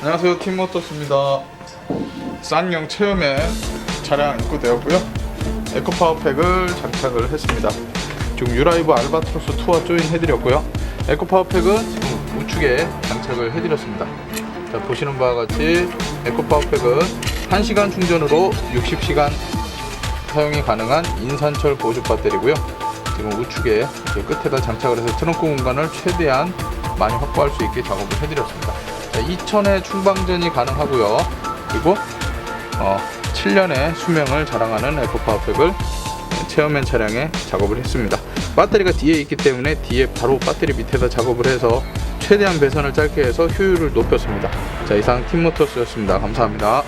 안녕하세요. 팀모터스입니다. 쌍용 체험에 차량 입고되었고요. 에코파워팩을 장착을 했습니다. 지금 유라이브 알바트로스 2와 조인 해드렸고요. 에코파워팩은 지금 우측에 장착을 해드렸습니다. 자, 보시는 바와 같이 에코파워팩은 1시간 충전으로 60시간 사용이 가능한 인산철 보조 배터리고요. 지금 우측에 끝에다 장착을 해서 트렁크 공간을 최대한 많이 확보할 수 있게 작업을 해드렸습니다. 자, 2000의 충방전이 가능하고요. 그리고 어, 7년의 수명을 자랑하는 에코파워팩을 체어맨 차량에 작업을 했습니다. 배터리가 뒤에 있기 때문에 뒤에 바로 배터리 밑에다 작업을 해서 최대한 배선을 짧게 해서 효율을 높였습니다. 자 이상 팀모터스였습니다. 감사합니다.